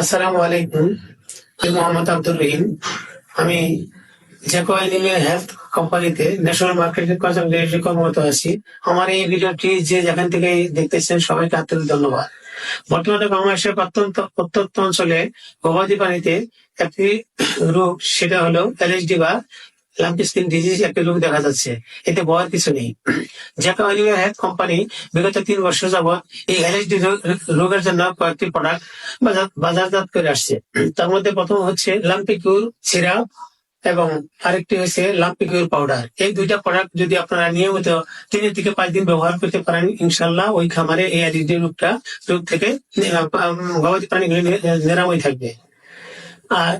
আসসালামু আলাইকুম, আমি মোহাম্মদ আব্দুর রহিম। আমি জ্যাকো হেলথ কোম্পানিতে ন্যাশনাল মার্কেটিং কনসালটেন্সি কর্মরত আছি। আমার এই ভিডিওটি যে যেখান থেকে দেখতেছেন, সবাইকে আন্তরিক ধন্যবাদ। বর্তমানে বাংলাদেশের প্রত্যন্ত প্রত্যন্ত অঞ্চলে গবাদি পানিতে একটি রোগ, সেটা হলো এলএসডি বা লাম্পি স্কিন ডিজিজ একটি রোগ দেখা যাচ্ছে। এতে ভয়ের কিছু নেই। জ্যাকো অ্যানিমে হেলথ কোম্পানি বিগত তিন বছর এই এলএসডি রোগের জন্য কয়েকটি প্রোডাক্ট বাজারজাত করে আসছে। তার মধ্যে প্রথম হচ্ছে সিরাপ এবং আরেকটি হচ্ছে লাম্পিকিউর পাউডার এই দুইটা প্রোডাক্ট যদি আপনারা নিয়মিত তিন থেকে পাঁচ দিন ব্যবহার করতে পারেন ইনশাল্লাহ ওই খামারে এই এলএসডি রোগটা রোগ থেকে গবাদি প্রাণীগুলি নিরাময় থাকবে। আর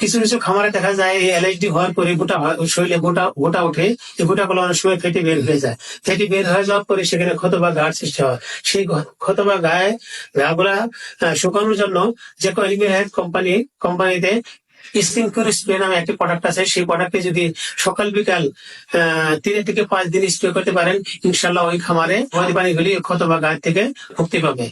কিছু কিছু খামারে দেখা যায় এই এলএইচডি হওয়ার পরে গোটা শরীরে গোটা গোটা ওঠে এই গোটাগুলো অনেক সময় ফেটে বের হয়ে যায়। ফেটে বের হয়ে যাওয়ার পরে সেখানে ক্ষত বা ঘাড় সৃষ্টি হয়। সেই ক্ষত বা গায়ে ঘাগুলা শুকানোর জন্য যে হেলথ কোম্পানি কোম্পানিতে স্কিন স্প্রে নামে একটি প্রোডাক্ট আছে। সেই প্রোডাক্টে যদি সকাল, বিকাল তিন থেকে পাঁচ দিন স্প্রে করতে পারেন ইনশাল্লাহ ওই খামারে পানিগুলি ক্ষত বা গায়ে থেকে মুক্তি পাবে।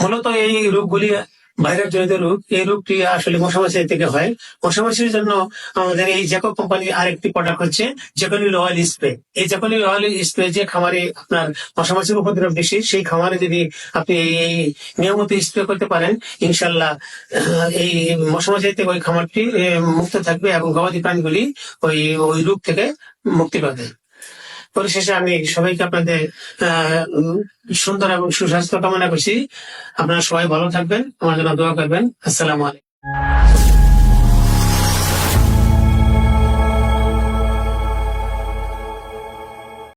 মূলত এই রোগগুলি ভাইরাস জনিত রোগ, এই রোগটি আসলে মশামাছি থেকে হয়। মশামাছির জন্য আমাদের এই জ্যাকো কোম্পানির আরেকটি প্রোডাক্ট হচ্ছে জ্যাকোনিল অয়েল স্প্রে। এই জ্যাকোনিল অয়েল স্প্রে যে খামারে আপনার মশামাছির উপদ্রব বেশি, সেই খামারে যদি আপনি এই নিয়মিত স্প্রে করতে পারেন, ইনশাল্লাহ এই মশামাছি থেকে ওই খামারটি মুক্ত থাকবে এবং গবাদি প্রাণীগুলি ওই ওই রোগ থেকে মুক্তি পাবে। পরিশেষে আমি সবাইকে আপনাদের সুন্দর এবং সুস্বাস্থ্য কামনা করছি। আপনারা সবাই ভালো থাকবেন। আমার জন্য দোয়া করবেন। আসসালাম আলাইকুম।